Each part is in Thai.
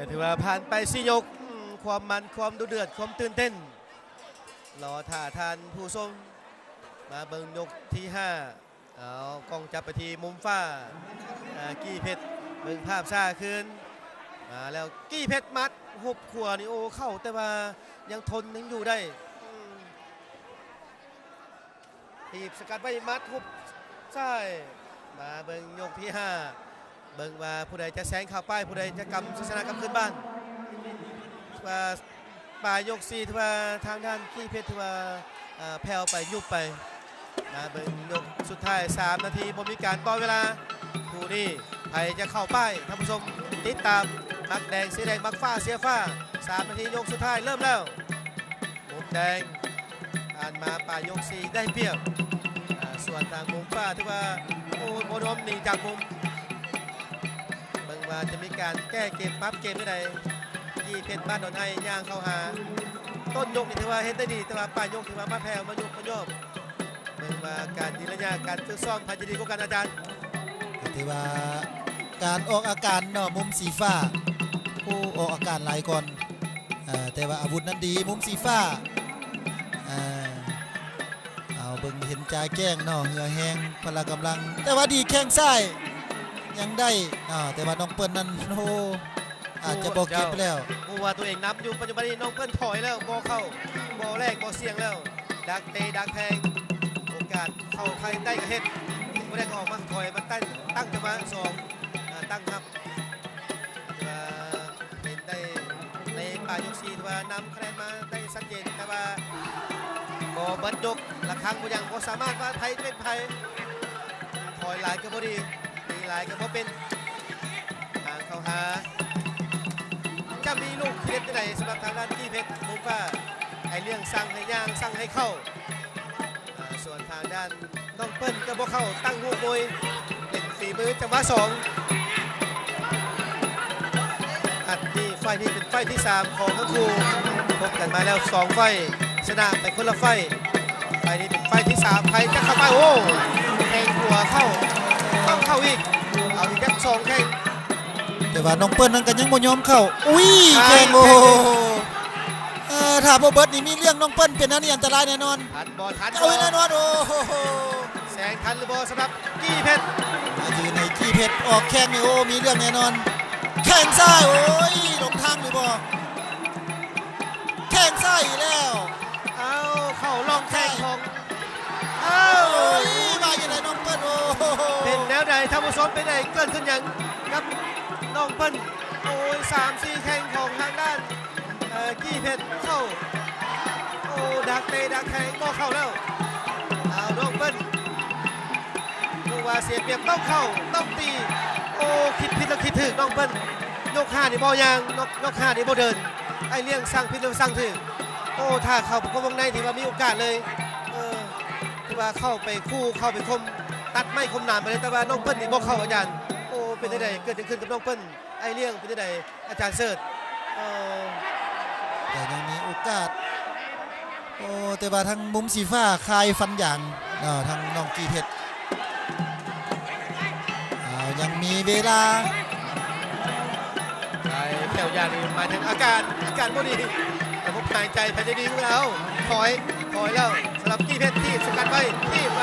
ก็ถือว่าผ่านไปสี่ยกความมันความดุเดือดความตื่นเต้นรอท่าทานผู้ชมมาเบิงยกที่5เอากล้องจับไปทีมุมฟ้ากี้เพชรเบิงภาพช้าขึ้นมาแล้วกี้เพชรมัดหุบขวานี่โอเข้าแต่ว่ายังทนยังอยู่ได้ทีบสกัดไว้มัดหุบใช่มาเบิงยกที่5 เบิ่งว่าผู้ใดจะแซงเข่าป้ายผู้ใดจะกำชนะกลับขึ้นบ้านว่าปลายกสี่ทว่าทางด้านขี้เพชรทว่าแผ่วไปยุบไปมาเบิ่งยกสุดท้าย 3 นาทีผมมีการต่อเวลาคู่นี้ใครจะเข้าป้ายท่านผู้ชมติดตามมักแดงสีแดงมักฟ้าเสียฟ้า 3 นาทียกสุดท้ายเริ่มแล้วมุมแดงอ่านมาปลายกสี่ได้เปรียบส่วนทางมุมฟ้าที่ว่าโอ้โมโนมหนีจากมุม ว่าจะมีการแก้เกมปรับเกมไม่ได้ที่เพชรบ้านดอนไอย่าง เข้าหา ต้นยกนี่ถือว่าเฮ็ดได้ดี แต่ว่าปลายยกถือว่ามาแผ่วมายกมายบเบิ่งว่าการดีระยะการฝึกซ้อมพันจะดีกว่ากันอาจารย์ถือว่าการออกอาการเนาะมุมสีฟ้าผู้ออกอาการหลายก่อนแต่ว่าอาวุธนั้นดีมุมสีฟ้าเอาเบิ่งเห็นจ่าแกล้งเนาะเหงื่อแห้งพละกำลัง แต่ว่าดีแข้งซ้าย ยังได้อ่าแต่ว่าน้องเปิ้ลนั้นโอ้อาจจะบอกเก็บไปแล้วผู้ว่าตัวเองนำอยู่ปัจจุบันนี้น้องเปิ้ลถอยแล้วบอเข้าบอแรกบอเสียงแล้ว ดักเตะดักแทงโอกาสเข้าใครได้กับเฮ็ดไม่ได้ออกมาถอยมาตั้งตั้งจังหวะสองตั้งครับว่าเป็นได้ในป่ายกสี่ว่านำคะแนนมาได้ชัดเจนแต่ว่าบอบิดยกละครั้งบ่ยังบ่สามารถว่าไทยเป็นไทยถอยหลายก็บ่ดีตี หลายก็บ่เป็นทางเข้าหาจะมีลูกเคล็ดที่ไหนสำหรับทางด้านที่เพชรมุมฟ้าไอเรื่องสั่งให้ย่างสั่งให้เข้า ส่วนทางด้านน้องเปิ้ลก็บ่เข้าตั้งหูมวยเล่นฝีมือจังหวะสองอันนี้ไฟนี้เป็นไฟที่3ของทั้งคู่พบกันมาแล้ว2ไฟชนะไปคนละไฟไฟนี้เป็นไฟที่3ใครจะเข้าไปโอ้แทงหัวเข้าต้องเข้าอีก เอาอีกแค่สองแข้งแต่ว่าน้องเปิ้ลนั้นก็ยังบ่ยอมเข้าอุ้ยใช่แกงโอ้โหเอ่อถ้าบ่เบิดนี่มีเรื่องน้องเปิ้ลเป็นอันนี้อันตรายแน่นอนทันบอลทันบเอาอไว้ลแน่นอนโอ้โหแสงทันหรือบอสำหรับกี้เพชรมายืนในขี้เพชรออกแข้งนี่โอ้มีเรื่องแน่นอน แข้งซ้ายโอ้ยหลงทางหรือบ่แข้งซ้ายอีกแล้วเอาเข้าลองแข้ง ใดท่านผู้ชมเป็นได้เกิดขึ้นอย่างกับน้องเปิ้ลโอ้ยสามสี่แข้งของทางด้านกี้เพชรเข้าโอ้ดักเตะดักแทงก็เข้าแล้วเอาน้องเปิ้ลผู้ว่าเสียเปรียบต้องเข้าต้องตีโอ้คิดผิดแล้วคิดถึงน้องเปิ้ลยกห้านี่บอยางยกยกห้านี่บอเดินไอเลี้ยงสั่งผิดแล้วสั่งถึงโอ้ถ้าเข้าไปวงในถือว่ามีโอกาสเลยเออถือว่าเข้าไปคู่เข้าไปคม ตัดไม่คมหนามไปเลยแต่ว่าน้องเปิ้ลนี่บ่เข้าอาจารย์ โอ้เป็นได้ไดเกิดจะขึ้นกับน้องเปิ้ลไอเลี้ยงเป็นได้ไดอาจารย์เสิร์ชเออแต่ยังมีโอกาสโอ้แต่ว่าทางมุมสีฟ้าคายฟันอย่างเนาะทางน้องกีเพชรเอายังมีเวลาไอ้แถวยานี่หมายถึงอาการอาการบ่ดีแต่ผมหายใจภายในดีของเราถอยถอยแล้วสำหรับกี้เพชรที่สกัดไว้ที่ไป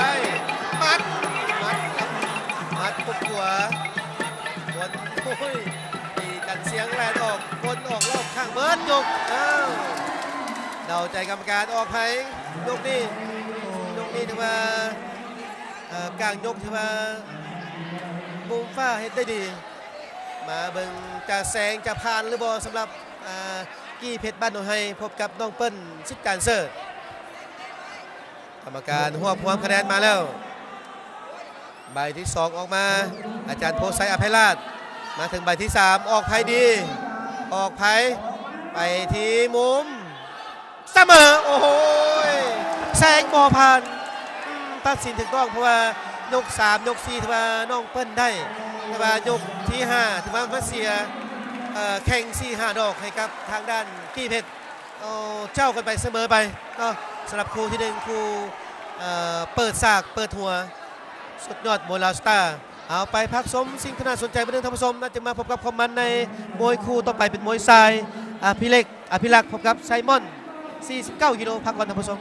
มัดมัดครับ มัดปุบหัววนโอ้ยมีกันเสียงแรงออกวนออกรอบข้างเบิร์ดยกอ้าวเดาใจกรรมการออกให้ยกนี้ยกนี้ถือว่าอ่อกลางยกถือว่ามุมฟ้าเฮ็ดได้ดี มาเบิ่งจะแสงจะผ่านหรือบอสำหรับอ่ากี้เพชรบ้านหนองไฮพบกับน้องเปิ้ลสิทธิ์การเสิร์กรรมการหัวพวมคะแนนมาแล้ว ใบที่2ออกมา อาจารย์โพไซอภัยราชมาถึงใบที่3ออกไพ่ดี ออกไพ่ไปที่มุมเสมอโอ้โหแซงบอผ่านตัดสินถูกต้องเพราะว่ายก3ยก4ถือว่าน้องเปิ้ลได้แต่ว่ายกที่5ถือว่ามาเสียเอ่อแข่ง4 5ดอกให้กับทางด้านกี้เพชรเจ้ากันไปเสมอไปเนาะสำหรับครูที่หนึ่งครูเปิดสากเปิดหัว สุดยอดโมลาสตาร์เอาไปพักสมสิ่งที่น่าสนใจประเด็นท่านผู้ชมน่าจะมาพบกับความมันในมวยคู่ต่อไปเป็นมวยทรายอภิเล็กอภิลักษ์พบกับไซมอน 49กิโลพักก่อนท่านผู้ชม